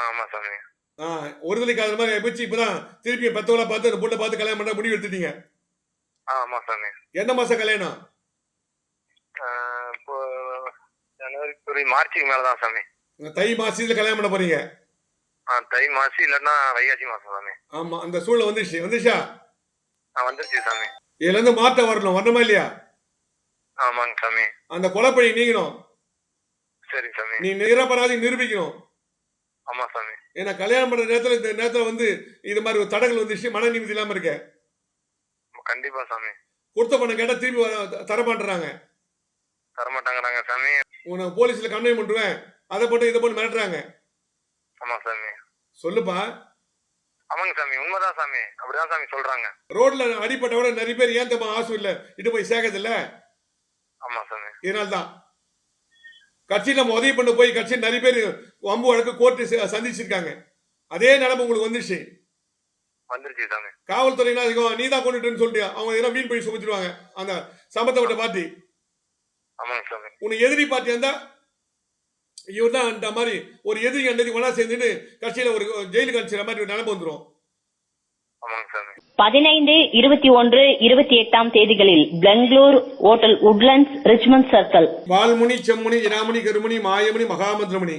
Speaker 2: ஆமா சாமி.
Speaker 1: ஆ ஒரு தலைக்காத மாதிரி ஆயிடுச்சு இப்பதான் திருப்பி பெத்தவளா பார்த்து அந்த பொண்ணை பார்த்து கல்யாணம் பண்ண முடிவு எடுத்துட்டீங்க.
Speaker 2: ஆமா சாமி.
Speaker 1: எந்த மாசம் கல்யாணம்?
Speaker 2: இப்போ ஜனவரி மார்ச்சுக்கு மேலதான் சாமி.
Speaker 1: தை மாசத்துல கல்யாணம் பண்ண போறீங்க.
Speaker 2: தை மாசி இல்லைன்னா வைகாசி மாசம் சாமி.
Speaker 1: ஆமா அந்த சூழ்நிலை வந்துருச்சு. வந்துச்சா
Speaker 2: ஆ வந்துருச்சு சாமி.
Speaker 1: இதுல இருந்து மாற்றம் வரணும். வரணுமா இல்லையா?
Speaker 2: ஆமாங்க சாமி.
Speaker 1: அந்த கொலைப்பழி நீங்கணும்.
Speaker 2: சரி சாமி.
Speaker 1: நீ நிரபராதி நிரூபிக்கணும்.
Speaker 2: ஆமா சாமி.
Speaker 1: ஏன்னா கல்யாணம் பண்ற நேரத்துல இந்த நேரத்துல வந்து இது மாதிரி ஒரு தடங்கள் வந்துச்சு மன நிம்மதி இல்லாம இருக்க.
Speaker 2: கண்டிப்பா சாமி.
Speaker 1: கொடுத்த பணம் கேட்டா திருப்பி தர மாட்டேறாங்க
Speaker 2: தரமாட்டாங்கிறாங்க சாமி.
Speaker 1: உனக்கு போலீஸ்ல கம்ப்ளைண்ட் பண்ணுவேன் அதை போட்டு இதை போட்டு மிரட்டுறாங்க.
Speaker 2: ஆமா சாமி.
Speaker 1: சொல்லுப்பா.
Speaker 2: ஆமாங்க சாமி உண்மைதான் சாமி. அப்படிதான் சாமி சொல்றாங்க.
Speaker 1: ரோட்ல அடிப்பட்டவட நிறைய பேர் ஏன் தம்மா ஹாஸ்பிட்டல்ல இட்டு போய் சேர்க்கறதில்ல?
Speaker 2: ஆமா சாமி.
Speaker 1: இதனால தான் கட்சி நம்ம உதவி பண்ண போய் கட்சி நிறைய பேர் வம்பு வழக்கு கோர்ட்டு சந்திச்சிருக்காங்க. அதே நிலைமை உங்களுக்கு வந்துருச்சு.
Speaker 2: வந்துருச்சு சாமி.
Speaker 1: காவல்துறை என்ன நீ தான் கொண்டுட்டுன்னு சொல்லிட்டு அவங்க எதனா மீன் பண்ணி சுமத்திடுவாங்க அந்த சம்பந்தப்பட்ட பார்ட்டி.
Speaker 2: ஆமாங்க சாமி.
Speaker 1: உனக்கு எதிரி பார்ட்டி இருந்தா இவர் தான் அந்த மாதிரி ஒரு எதிரி அண்டதி ஒன்றா சேர்ந்துட்டு கட்சியில ஒரு ஜெயிலுக்கு அனுப்பிச்சிற மாதிரி ஒரு நிலைமை வந்துடும்
Speaker 3: பதினைந்து இருபத்தி ஒன்று இருபத்தி எட்டாம் தேதிகளில் Bangalore hotel Woodlands Richmond circle.
Speaker 1: Valmuni Semmuni Inamani Karumani Mayamani Mahamantiramani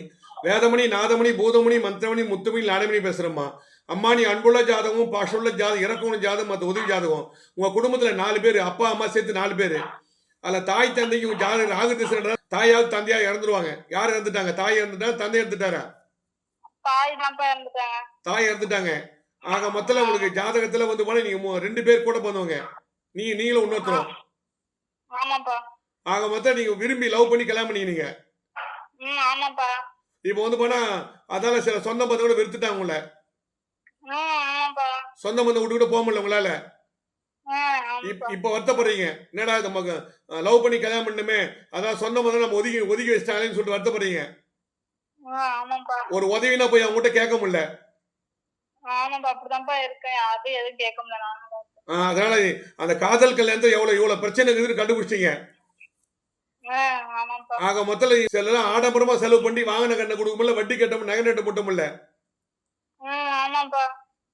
Speaker 1: Vedamani Nadamani Boothamani Mantiramani முத்துமணி நாடமணி பேசுறம்மா. அம்மா நீ அன்புள்ள ஜாதகம் பாஷுள்ள ஜாதகம் இறக்கமுள்ள ஜாதகம் மற்ற உதவி ஜாதகம். உங்க குடும்பத்துல நாலு பேர் அப்பா அம்மா சேர்த்து நாலு பேர். அதுல தாய் தந்தைக்கு ஜாதகம் ராகு திசை தாயாவது தந்தையா இறந்துருவாங்க. யார் இறந்துட்டாங்க? தாய் இறந்துட்டா தந்தை இறந்துட்டாரா?
Speaker 7: தாய் இறந்துட்டாங்க.
Speaker 1: தாய் இறந்துட்டாங்க. ஆக மொத்தத்துல உங்களுக்கு ஜாதகத்துல வந்து போனா நீங்க மூ- ரெண்டு பேர் கூட பிறந்தவங்க. நீ நீங்களும் இன்னொருத்தரும். ஆக மொத்தம் நீங்க விரும்பி லவ் பண்ணி கல்யாணம் பண்ணிக்கிறீங்க இப்போ வந்து போனா அதால சில சொந்த பந்தம் கூட வெறுத்துட்டாங்க உங்களை. சொந்த பந்தம் விட்டு கூட போக முடியல உங்களால. இப்ப வருத்தப்படுறீங்க. என்னடா நமக்கு லவ் பண்ணி கல்யாணம் பண்ணுமே அதான் சொந்த பந்தம் நம்ம ஒதுக்கி ஒதுக்கி வச்சிட்டாங்களேன்னு சொல்லிட்டு வருத்தப்படுறீங்க. ஒரு உதவினா போய் அவங்க கிட்ட கேட்க முடியல அதனால அந்த காதல் கல்யாணத்தை எவ்வளவு இவ்வளவு பிரச்சனை கண்டுபிடிச்சிட்டீங்க. ஆக மொத்தல சிலலாம் ஆடம்பரமா செலவு பண்ணி வாங்கின கண்ணை கொடுக்க முடியல வட்டி கட்ட நகை நட்டு போட்ட முடியல.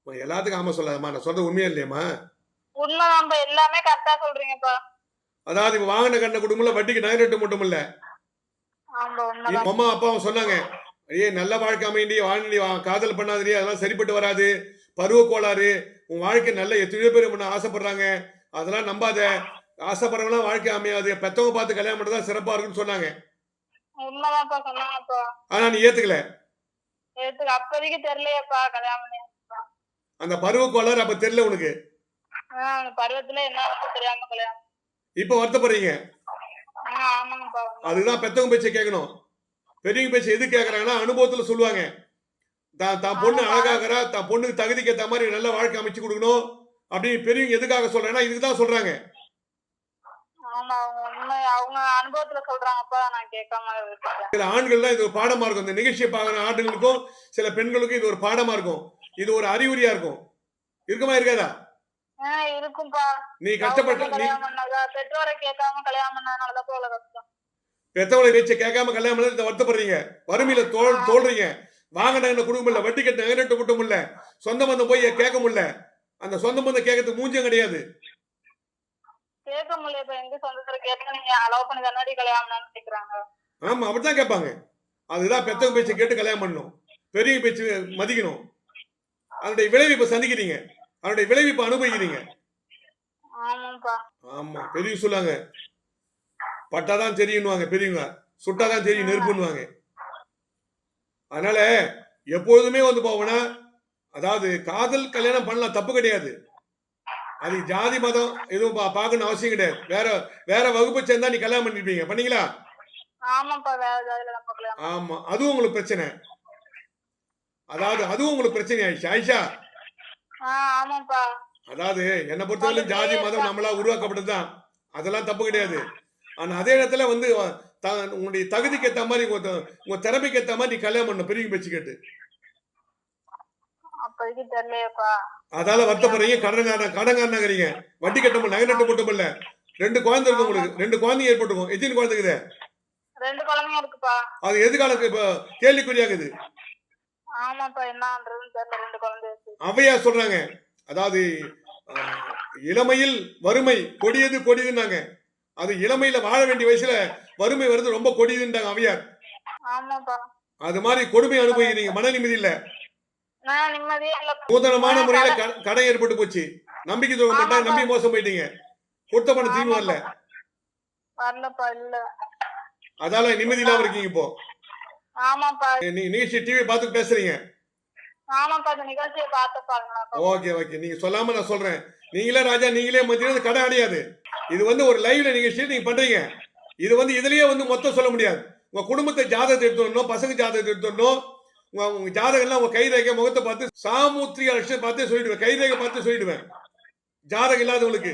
Speaker 1: எல்லாத்துக்கும் ஆமா சொல்லாதம்மா நான் சொல்றது உண்மையா இல்லையம்மா?
Speaker 7: உண்மைதான்ப்பா எல்லாமே கரெக்டா சொல்றீங்கப்பா.
Speaker 1: அதாவது வாங்கின கண்ணை கொடுக்க முடியல வட்டிக்கு நகை நட்டு மட்டும் இல்ல அம்மா அப்பாவும் சொன்னாங்க ஐயே நல்ல வாழ்க்கை அமைண்டி வாழ்ந்தி காதல் பண்ணாதீ அதெல்லாம் சரிப்பட்டு வராது. பருவ கோளாறு உன் வாழ்க்கை நல்ல எத்தனையோ பேர் பண்ண ஆசைப்படுறாங்க. அதெல்லாம் நம்பாத. ஆசைப்படுறவங்களாம் வாழ்க்கை அமையாது. பெத்தவங்க பார்த்து கல்யாணம் பண்ணதான் தான் சிறப்பா இருக்குன்னு சொன்னாங்க. ஆனா நீ ஏத்துக்கல.
Speaker 7: அப்போதைக்கு தெரியலையேப்பா கல்யாணம் பண்ணி
Speaker 1: அந்த பருவ கோளாறு அப்ப தெரியல உனக்கு.
Speaker 7: பருவத்துல என்ன தெரியாம கல்யாணம்
Speaker 1: இப்ப வருத்தப்படுறீங்க அதுதான் பெத்தவங்க பேச்சை கேட்கணும். பெரியவங்க பேச்சை எது கேட்கறாங்கன்னா அனுபவத்துல சொல்லுவாங்க. தான் தான் பொண்ணு அழகாகிறா தான் பொண்ணுக்கு தகுதிக்கு ஏற்ற மாதிரி நல்ல வாழ்க்கை அமைச்சு கொடுக்கணும். அப்படின்னு பெரியவங்க எதுக்காக சொல்றேன்னா இதுக்கு தான் சொல்றாங்க சில ஆண்கள் தான் இது ஒரு பாடமா இருக்கும். இந்த நிகழ்ச்சியை பார்க்குற ஆண்களுக்கும் சில பெண்களுக்கும் இது ஒரு பாடமா இருக்கும். இது ஒரு அறிகுறியா இருக்கும். இருக்குமா இருக்காதா?
Speaker 7: இருக்கும்பா.
Speaker 1: நீ கஷ்டப்பட்ட
Speaker 7: பெற்றோரை கேட்காம கல்யாணம் பண்ணதுனாலதான் போல கஷ்டம்.
Speaker 1: பெத்தவங்களை பேச்சை கேட்காம கல்யாணம் பண்ணி வருத்தப்படுறீங்க? வறுமையில தோல் தோல்றீங்க. வாங்கின கொடுக்க முடியல வட்டி கட்ட நகரட்டு கூட்ட முடியல. சொந்த பந்தம் போய் கேட்க முடியல. அந்த சொந்த பந்தம் கேட்கறதுக்கு மூஞ்சும் கிடையாது.
Speaker 7: கேட்க முடியல இப்ப எங்க சொந்தத்துல கேட்டா நீங்க அலோவ் பண்ணி தானடி கல்யாணம் கேக்குறாங்க.
Speaker 1: ஆமா அப்படித்தான் கேட்பாங்க. அதுதான் பெத்தவங்க பேச்சை கேட்டு கல்யாணம் பண்ணணும். பெரிய பேச்சு மதிக்கணும். அதனுடைய விளைவிப்பை சந்திக்கிறீங்க. அதனுடைய விளைவிப்பை அனுபவிக்கிறீங்க.
Speaker 7: ஆமாப்பா.
Speaker 1: ஆமா பெரிய சொல்லாங்க. பட்டாதான் தெரியும்னுவாங்க பெரியவங்க. சுட்டாதான் தெரியும் நெருப்புன்னுவாங்க. அதனால எப்பொழுதுமே வந்து போவனா அதாவது காதல் கல்யாணம் பண்ணலாம் தப்பு கிடையாது. அது ஜாதி மதம் எதுவும் பா- பார்க்கணும் அவசியம் கிடையாது. வேற வேற வகுப்பு சேர்ந்தா நீ கல்யாணம் பண்ணிருப்பீங்க. பண்ணீங்களா? ஆமா அதுவும் உங்களுக்கு பிரச்சனை. அதாவது அதுவும் உங்களுக்கு பிரச்சனை ஆயிடுச்சு. ஆயிஷா அதாவது என்னை பொறுத்தவரையிலும் ஜாதி மதம் நம்மளா உருவாக்கப்பட்டதுதான் அதெல்லாம் தப்பு கிடையாது. ஆனா அதே இடத்துல வந்து உங்களுடைய தகுதிக்கு ஏத்த மாதிரி உங்க திறமைக்கு ஏத்த மாதிரி நீ கல்யாணம் பண்ணணும். பெரிய பேச்சு கேட்டு. அதால வருத்தப்படுறீங்க. கடன்காரன் கடன்காரனாகிறீங்க. வட்டி கட்ட நகை நட்டு மட்டும் இல்ல ரெண்டு குழந்தை இருக்கு உங்களுக்கு. ரெண்டு குழந்தைங்க ஏற்பட்டுக்கும் எத்தனை
Speaker 7: குழந்தைங்க இருக்குப்பா.
Speaker 1: அது எதுக்கால இப்ப கேள்விக்குறியாகுது
Speaker 7: ஆமாப்பா என்ன பண்றதுன்னு தெரியல ரெண்டு குழந்தை இருக்கு
Speaker 1: அவையா சொல்றாங்க? அதாவது இளமையில் வறுமை கொடியது கொடியதுன்னாங்க. அது இளமையில வாழ வேண்டிய வயசுல வறுமை வருது ரொம்ப கொடியதுன்றாங்க அவையார் அது மாதிரி கொடுமை அனுபவிக்கிறீங்க மன நிம்மதி இல்ல. நூதனமான முறையில க- கடன் ஏற்பட்டு போச்சு. நம்பிக்கை பண்ணா
Speaker 7: ஆமாப்பா.
Speaker 1: நம்பி மோசம் போயிட்டீங்க. கொடுத்த பணம் திரும்பி வரல.
Speaker 7: இல்ல.
Speaker 1: அதால நிம்மதி இல்லாம இருக்கீங்க இப்போ.
Speaker 7: ஆமாப்பா.
Speaker 1: நீ நிகழ்ச்சி டிவி பார்த்து பேசுறீங்க.
Speaker 7: ஆமாப்பா நிகழ்ச்சியை
Speaker 1: ஓகே ஓகே. நீங்க சொல்லாம நான் சொல்றேன். நீங்களே ராஜா நீங்களே மத்தியம் கடை அடையாது. இது வந்து ஒரு லைவ்ல நிகழ்ச்சி நீங்க பண்றீங்க. இது வந்து இதுலயே வந்து மொத்தம் சொல்ல முடியாது. உங்க குடும்பத்தை ஜாதகத்தை எடுத்து வரணும் பசங்க ஜாதகத்தை எடுத்து வரணும். உங்க உங்க ஜாதகம் எல்லாம் உங்க கைரேகை முகத்தை பார்த்து சாமுத்திரிக லட்சம் பார்த்து சொல்லிடுவேன். கைரேகை பார்த்து சொல்லிடுவேன். ஜாதகம் இல்லாதவங்களுக்கு.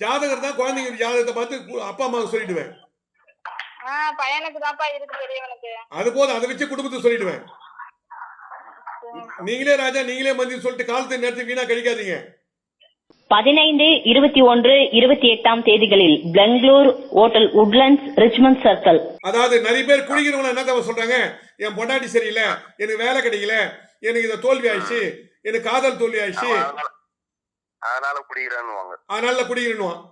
Speaker 1: ஜாதகர் தான் குழந்தைங்க ஜாதகத்தை பார்த்து அப்பா அம்மாவுக்கு சொல்லிடுவேன்.
Speaker 7: பையனுக்கு தான்ப்பா இருக்கு பெரியவனுக்கு
Speaker 1: அது போதும் அதை வச்சு குடும்பத்தை சொல்லிடுவேன். நீங்களே ராஜா நீங்களே மந்திரி சொல்லிட்டு காலத்தை நேரத்தை வீணா கழிக்காதீங்க.
Speaker 3: பதினைந்து இருபத்தி ஒன்று இருபத்தி எட்டாம் தேதிகளில் Bangalore hotel Woodlands Richmond circle.
Speaker 1: அதாவது நிறைய பேர் குடிக்கிறவங்க என்ன தவிர சொல்றாங்க? என் பொண்டாட்டி சரியில்லை எனக்கு வேலை கிடைக்கல எனக்கு இந்த தோல்வி ஆயிடுச்சு எனக்கு காதல் தோல்வி ஆயிடுச்சு.
Speaker 2: அதனால குடிக்கிறான்னு
Speaker 1: அதனால குடிக்கிறேன்னுவான்.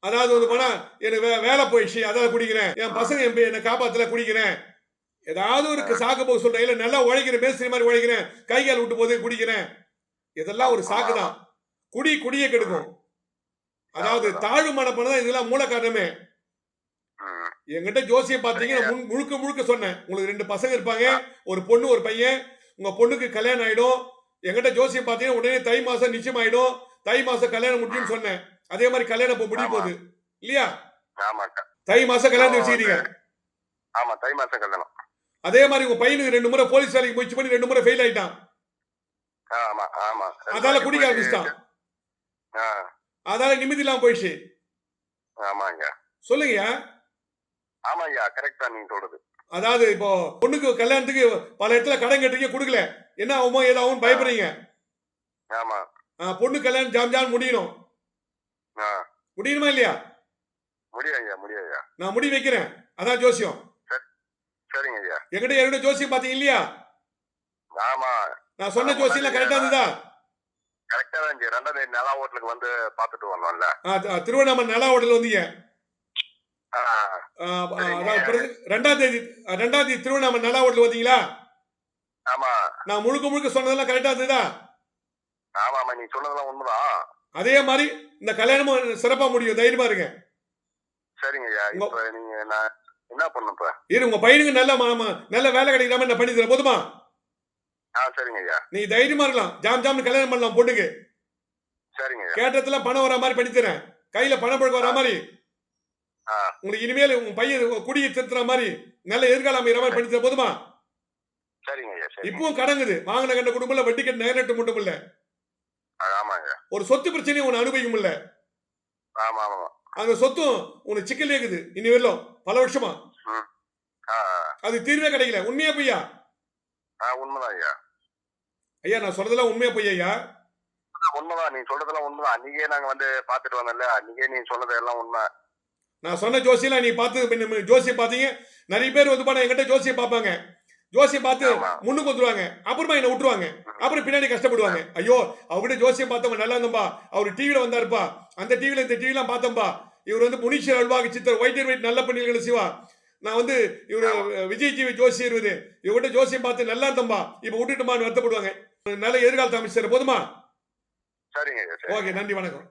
Speaker 1: அதாவது வந்து போனா எனக்கு வேலை போயிடுச்சு அதால குடிக்கிறேன். என் பசங்க என் என்னை காப்பாத்துல குடிக்கிறேன். ஏதாவது ஒரு சாக்கு போக சொல்றேன். இல்ல நல்லா உழைக்கிறேன் மேஸ்திரி மாதிரி உழைக்கிறேன் கை கால் விட்டு போது குடிக்கிறேன். இதெல்லாம் ஒரு சாக்கு தான். குடி குடியை கெடுக்கும். அதாவது தாழ்வு மனப்பணம் தான் இதெல்லாம் மூல காரணமே. என்கிட்ட ஜோசியம் பார்த்தீங்கன்னா முன்- முழுக்க முழுக்க சொன்னேன். உங்களுக்கு ரெண்டு பசங்க இருப்பாங்க ஒரு பொண்ணு ஒரு பையன். உங்க பொண்ணுக்கு கல்யாணம் ஆயிடும். என்கிட்ட ஜோசியம் பார்த்தீங்கன்னா உடனே தை மாசம் நிச்சயம் ஆயிடும் தை மாசம் கல்யாணம் முடியும்னு சொன்னேன். அதே மாதிரி கல்யாணம் இப்போ முடிய போகுது. இல்லையா?
Speaker 2: ஆமாக்கா.
Speaker 1: தை மாசம் கல்யாணம் வச்சுக்கிறீங்க
Speaker 2: ஆமா தை மாசம் கல்யாணம்.
Speaker 1: அதே மாதிரி உங்க பையனுக்கு ரெண்டு முறை போலீஸ் வேலைக்கு முயற்சி பண்ணி ரெண்டு முறை ஃபெயில் ஆயிட்டான்.
Speaker 2: ஆமா ஆமா.
Speaker 1: அதால குடிக்க ஆரம்பிச்சிட்டான்.
Speaker 2: ஆ.
Speaker 1: அதால நிம்மதி இல்லாம போயிடுச்சு.
Speaker 2: ஆமாங்க.
Speaker 1: சொல்லுங்க
Speaker 2: ஆமாய்யா கரெக்டா நீங்க சொல்றது.
Speaker 1: அதாவது இப்போ பொண்ணுக்கு கல்யாணத்துக்கு பல இடத்துல கடன் கட்டுறீங்க கொடுக்கல. என்ன ஆகுமோ ஏதாவும் பயப்படுறீங்க.
Speaker 2: ஆமா.
Speaker 1: பொண்ணு கல்யாணம் ஜாம் ஜாம் முடியணும். முடியணுமா இல்லையா?
Speaker 2: முடியும் ஐயா
Speaker 1: நான் முடி வைக்கிறேன். அதான் ஜோசியம்.
Speaker 2: சரிங்க ஐயா
Speaker 1: என்கிட்ட ஏற்கனவே ஜோசியம் பாத்தீங்க இல்லையா?
Speaker 2: ஆமா.
Speaker 1: நான் சொன்ன ஜோசியம் கரெக்டா இருந்ததா?
Speaker 2: கரெக்டா தான் ரெண்டாம் தேதி நிலா ஹோட்டலுக்கு வந்து பாத்துட்டு வந்தோம்ல
Speaker 1: திருவண்ணாமலை நல்லா ஹோட்டல் வந்தீங்க. ரெண்டாம் தேதி ரெண்டாம் தேதி திருவண்ணாமலை நல்லா ஹோட்டல் வந்தீங்களா?
Speaker 2: ஆமா.
Speaker 1: நான் முழுக்க முழுக்க சொன்னதெல்லாம் கரெக்டா இருந்ததா?
Speaker 2: ஆமா ஆமா நீ சொன்னதெல்லாம் உண்மைதான்.
Speaker 1: அதே மாதிரி இந்த கல்யாணமும் சிறப்பா முடியும். தைரியமா இருங்க.
Speaker 2: சரிங்க இப்ப நீங்க நான் என்ன பண்ணும்
Speaker 1: இரு உங்க பையனுக்கு நல்ல மா- மா- நல்ல வேலை கிடைக்கிற மாதிரி நான் பண்ணி தரேன் போதுமா?
Speaker 2: ஆ சரிங்க ஐயா
Speaker 1: நீ தைரியமா இருக்கலாம். ஜாம் ஜாம்னு கல்யாணம் பண்ணலாம் பொண்ணுக்கு.
Speaker 2: சரிங்க ஐயா
Speaker 1: கேட்டதுல பணம் வர மாதிரி பண்ணி தரேன். கையில பணம் பழக்கம் வர மாதிரி. உங்களுக்கு இனிமேல் உங்க பையன் குடியை திருத்துற மாதிரி நல்ல எதிர்காலம் அமைகிற மாதிரி பண்ணி தர போதுமா?
Speaker 2: சரிங்க.
Speaker 1: இப்பவும் கடங்குது. வாங்கின கண்ட குடும்பம் வட்டி கட்டு நேரட்டு மட்டும் இல்ல ஒரு சொத்து பிரச்சனையும் உன்னை அனுபவிக்க முடியல
Speaker 2: ஆமா ஆமா
Speaker 1: அந்த சொத்தும் உனக்கு சிக்கல் இருக்குது இனி வரலும். பல வருஷமா? அது தீர்வே கிடைக்கல. உண்மையா பொய்யா?
Speaker 2: ஆ உண்மைதான் ஐயா.
Speaker 1: ஐயா நான் சொல்றதெல்லாம் உண்மையா பொய்யா ஐயா?
Speaker 2: உண்மைதான். நீ சொல்றதெல்லாம் உண்மைதான். அன்னைக்கே நாங்க வந்து பாத்துட்டு வந்தோம்ல. அன்னைக்கே நீ சொன்னது எல்லாம் உண்மை.
Speaker 1: நான் சொன்ன ஜோசியெல்லாம் நீ பார்த்து ஜோசியம் பார்த்தீங்க. நிறைய பேர் வந்து பண்ண என்கிட்ட ஜோசியம் பார்ப்பாங்க. ஜோசியம் பார்த்து. முன்னுக்கு வந்துருவாங்க. அப்புறமா என்ன விட்டுருவாங்க. அப்புறம் பின்னாடி கஷ்டப்படுவாங்க. ஐயோ அவர்கிட்ட ஜோசியம் பார்த்தவங்க நல்லா இருந்தம்பா. அவர் டிவியில வந்தாருப்பா. அந்த டிவியில இந்த டிவிலாம் பார்த்தம்பா. இவர் வந்து முனீஸ்வர் அல்வாக்கு சித்தர் ஒயிட் அண்ட் ஒயிட் நல்ல பண்ணிகள் சிவா நான் வந்து இவர் விஜய் டிவி ஜோசியர் இது இவர்கிட்ட ஜோசியம் பார்த்து நல்லா இருந்தம்பா. இப்ப விட்டுட்டுமான்னு வருத்தப்படுவாங்க. நல்ல எதிர்காலத்தை அமைச்சர் போதுமா? ஓகே நன்றி வணக்கம்.